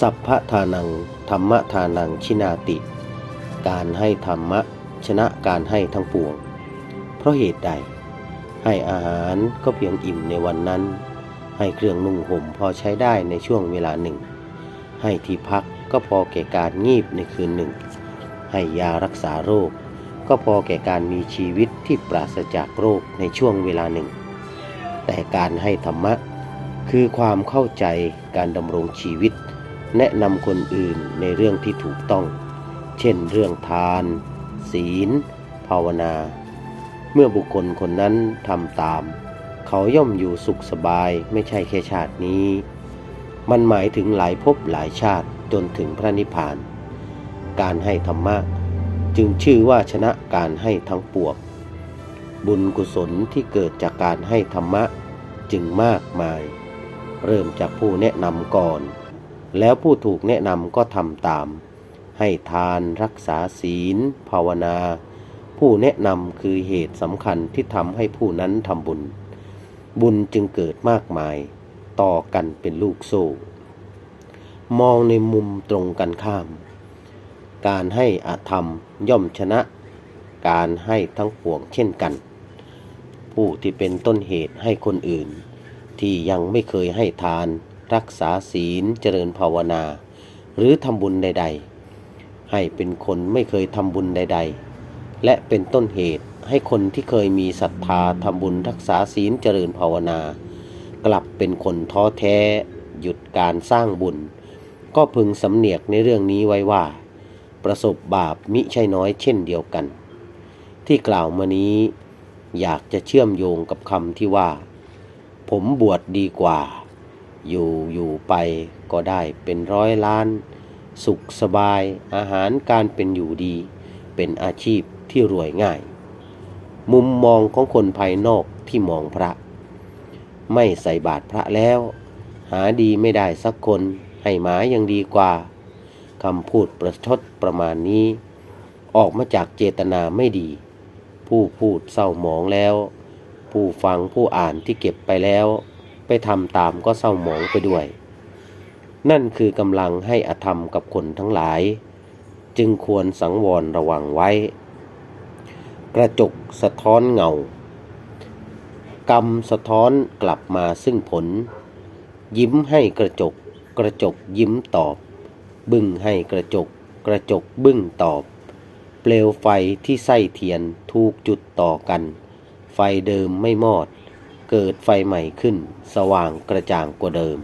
สัพพทานัง ธรรมทานังชินาติ การให้ธรรมะ ชนะการให้ทั้งปวง เพราะเหตุใด ให้อาหารก็เพียงอิ่มในวันนั้น ให้เครื่องนุ่งห่มพอใช้ได้ในช่วงเวลาหนึ่ง ให้ที่พักก็พอแก่การงีบในคืนหนึ่ง ให้ยารักษาโรค ก็พอแก่การมีชีวิตที่ปราศจากโรคในช่วงเวลาหนึ่ง แต่การให้ธรรมะ คือความเข้าใจการดำรงชีวิต แนะนำคนอื่นในเรื่องที่ถูกต้อง เช่นเรื่องทาน ศีล ภาวนา เมื่อบุคคลคนนั้นทำตาม เขาย่อมอยู่สุขสบายไม่ใช่แค่ชาตินี้ มันหมายถึงหลายภพหลายชาติจนถึงพระนิพพาน การให้ธรรมะจึงชื่อว่าชนะการให้ทั้งปวงบุญกุศลที่เกิดจากการให้ธรรมะจึงมากมาย เริ่มจากผู้แนะนำก่อน แล้วผู้ถูกแนะนำก็ทำตาม ให้ทานรักษาศีล ภาวนา ผู้แนะนำคือเหตุสำคัญที่ทำให้ผู้นั้นทำบุญ บุญจึงเกิดมากมาย ต่อกันเป็นลูกโซ่ มองในมุมตรงกันข้าม การให้อธรรมย่อมชนะ การให้ทั้งปวงเช่นกัน ผู้ที่เป็นต้นเหตุให้คนอื่น ที่ยังไม่เคยให้ทาน รักษาศีลเจริญภาวนา หรือทำบุญใด ๆ ให้เป็นคนไม่เคยทำบุญใด ๆ และเป็นต้นเหตุให้คนที่เคยมีศรัทธาทำบุญรักษาศีลเจริญภาวนา กลับเป็นคนท้อแท้ หยุดการสร้างบุญ ก็พึงสำเนียกในเรื่องนี้ไว้ว่า ประสบบาปมิใช่น้อยเช่นเดียวกัน ที่กล่าวมานี้อยากจะเชื่อมโยงกับคำที่ว่า ผมบวชดีกว่า อยู่อยู่ไปก็ได้เป็นร้อยล้าน สุขสบาย อาหารการเป็นอยู่ดี เป็นอาชีพที่รวยง่าย มุมมองของคนภายนอกที่มองพระ ไม่ใส่บาตรพระแล้ว หาดีไม่ได้สักคนให้หมายังดีกว่าคำพูดประชดประมาณนี้ ออกมาจากเจตนาไม่ดี ผู้พูดเศร้าหมองแล้ว ผู้ฟังผู้อ่านที่เก็บไปแล้ว ไปทำตามก็เศร้าหมองไปด้วย นั่นคือกำลังให้อธรรมกับคนทั้งหลาย จึงควรสังวรระวังไว้ กระจกสะท้อนเงา กรรมสะท้อนกลับมาซึ่งผล ยิ้มให้กระจก กระจกยิ้มตอบ บึ้งให้กระจก กระจกบึ้งตอบ เปลวไฟที่ไส้เทียนถูกจุดต่อกัน ไฟเดิมไม่มอด เกิดไฟใหม่ขึ้น สว่างกระจ่างกว่าเดิม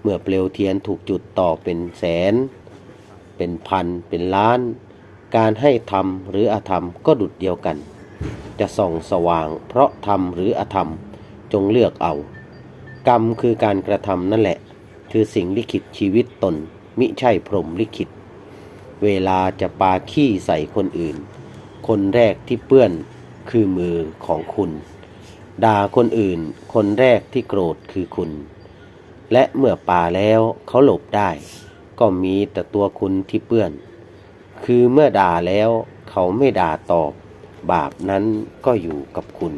เมื่อเปลวเทียนถูกจุดต่อเป็นแสน เป็นพัน เป็นล้าน การให้ธรรมหรืออธรรมก็ดุดเดียวกัน จะส่องสว่าง เพราะธรรมหรืออธรรมจงเลือกเอา กรรมคือการกระทำนั่นแหละ คือสิ่งลิขิตชีวิตตน มิใช่พรหมลิขิต เวลาจะปาขี้ใส่คนอื่น คนแรกที่เปื้อนคือมือของคุณ ด่าคนอื่น คนแรกที่โกรธคือคุณ และเมื่อป่าแล้วเขาหลบได้ ก็มีแต่ตัวคุณที่เปื้อน คือเมื่อด่าแล้วเขาไม่ด่าตอบ บาปนั้นก็อยู่กับคุณ